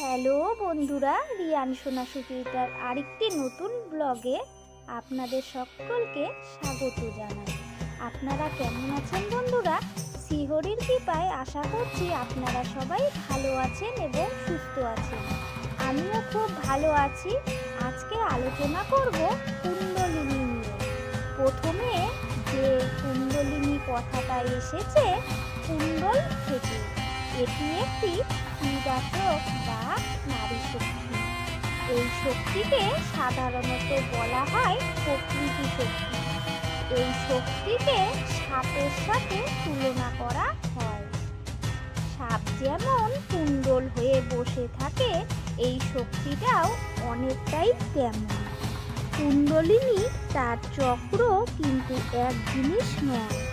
Hello বন্ধুরা, রিয়ান সোনা সুচিতার আরেকটি নতুন ব্লগে আপনাদের সকলকে স্বাগত জানাই। আপনারা কেমন আছেন বন্ধুরা? শিহরির কৃপায় আশা করছি আপনারা সবাই ভালো আছেন এবং সুস্থ আছেন। আমিও খুব ভালো আছি। আজকে আলোচনা করব কুণ্ডলিনী নিয়ে। প্রথমে যে কুণ্ডলিনী কথাটা এসেছে, কুণ্ডল থেকে। এটি একটি ক্রীড়াচক বা নারী শক্তি। এই শক্তিকে সাধারণত বলা হয় প্রকৃতি শক্তি। এই শক্তিকে সাপের সাথে তুলনা করা হয়। সাপ যেমন কুণ্ডল হয়ে বসে থাকে, এই শক্তিটাও অনেকটাই তেমন কুণ্ডলিনী তার চক্র কিন্তু এক জিনিস নয়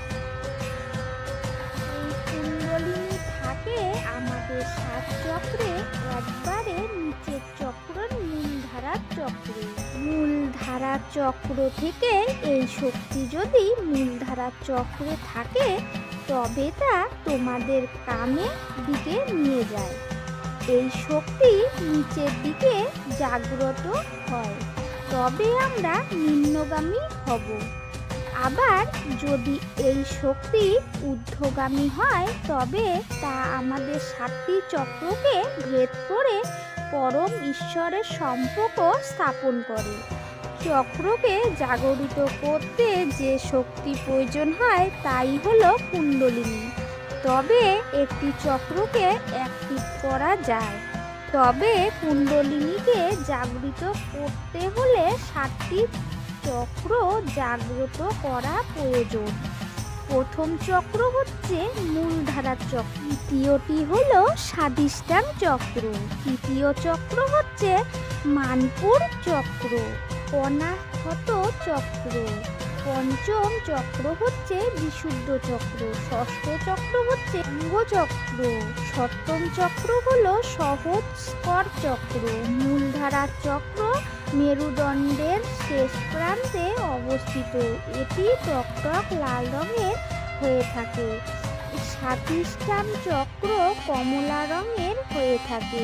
চক্রে একবারে নিচের চক্র, মূলধারার চক্রে। মূলধারার চক্র থেকে এই শক্তি যদি মূলধারার চক্রে থাকে, তবে তা তোমাদের কামের দিকে নিয়ে যায়। এই শক্তি নিচের দিকে জাগ্রত হয়। তবে আমরা নিম্নগামী হব। আবার যদি এই শক্তি ঊর্ধ্বগামী হয়, তবে তা আমাদের সাতটি চক্রকে ভেদ করে পরম ঈশ্বরের সম্পর্ক স্থাপন করে। চক্রকে জাগরিত করতে যে শক্তি প্রয়োজন হয়, তাই হলো কুণ্ডলিনী। তবে একটি চক্রকে অ্যাক্টিভ করা যায়। তবে কুণ্ডলিনীকে জাগরিত করতে হলে সাতটি চক্র জাগ্রত করা প্রয়োজন। প্রথম চক্র হচ্ছে মূলধারার চক্র। দ্বিতীয়টি হল স্বাদিষ্টান চক্র। তৃতীয় চক্র হচ্ছে মানপুর চক্র। অনাহত চক্র। পঞ্চম চক্র হচ্ছে বিশুদ্ধ চক্র, ষষ্ঠ চক্র হচ্ছে অঙ্গ চক্র, সপ্তম চক্র হলো সহজ স্কর চক্র। মূলধারার চক্র মেরুদণ্ডের শেষ প্রান্তে অবস্থিত। এটি টকটক লাল রঙের হয়ে থাকে। সাতিষ্ঠান চক্র কমলা রঙের হয়ে থাকে।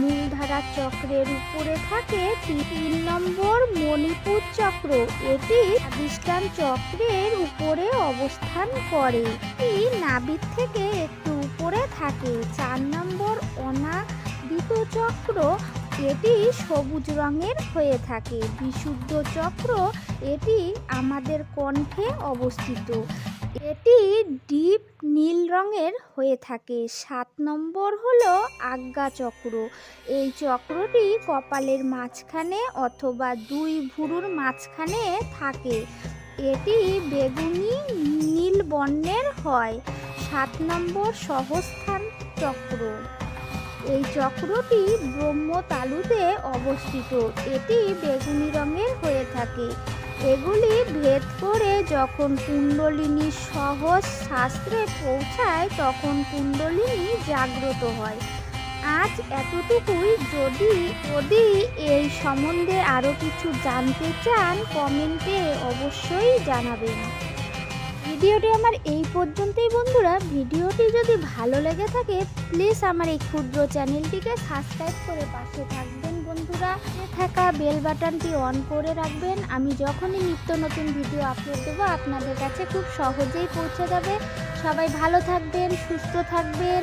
মূলধারা চক্রের উপরে থাকে তিন নম্বর মণিপুর চক্র। এটি খ্রিস্টান চক্রের উপরে অবস্থান করে। এটি নাবিক থেকে একটু উপরে থাকে। চার নম্বর অনাদিত চক্র এটি সবুজ রঙের হয়ে থাকে। বিশুদ্ধ চক্র এটি আমাদের কণ্ঠে অবস্থিত। এটি ডিপ নীল রঙের হয়ে থাকে। সাত নম্বর হলো আজ্ঞা চক্র। এই চক্রটি কপালের মাঝখানে অথবা দুই ভুরুর মাঝখানে থাকে। এটি বেগুনি নীল বর্ণের হয়। সাত নম্বর সহস্থান চক্র। এই চক্রটি ব্রহ্ম তালুতে অবস্থিত। এটি বেগুনি রঙের হয়ে থাকে। এগুলি ভেদ করে যখন কুণ্ডলিনী সহজ শাস্ত্রে পৌঁছায়, তখন কুণ্ডলিনী জাগ্রত হয়। আজ এতটুকুই। যদি যদি এই সম্বন্ধে আরও কিছু জানতে চান, কমেন্টে অবশ্যই জানাবেন। ভিডিওটি আমার এই পর্যন্তই, বন্ধুরা। ভিডিওটি যদি ভালো লেগে থাকে প্লিজ আমার এই ক্ষুদ্র চ্যানেলটিকে সাবস্ক্রাইব করে পাশে থাকবেন, বন্ধুরা। থাকা বেল বাটনটি অন করে রাখবেন। আমি যখনই নিত্য নতুন ভিডিও আপলোড দেবো, আপনাদের কাছে খুব সহজেই পৌঁছে যাবে। সবাই ভালো থাকবেন, সুস্থ থাকবেন।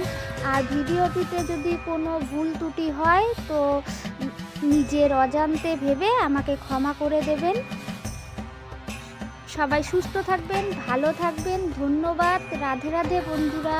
আর ভিডিওটিতে যদি কোনো ভুল ত্রুটি হয়, তো নিজের অজান্তে ভেবে আমাকে ক্ষমা করে দেবেন। সবাই সুস্থ থাকবেন ভালো থাকবেন। ধন্যবাদ। রাধে রাধে বন্ধুরা।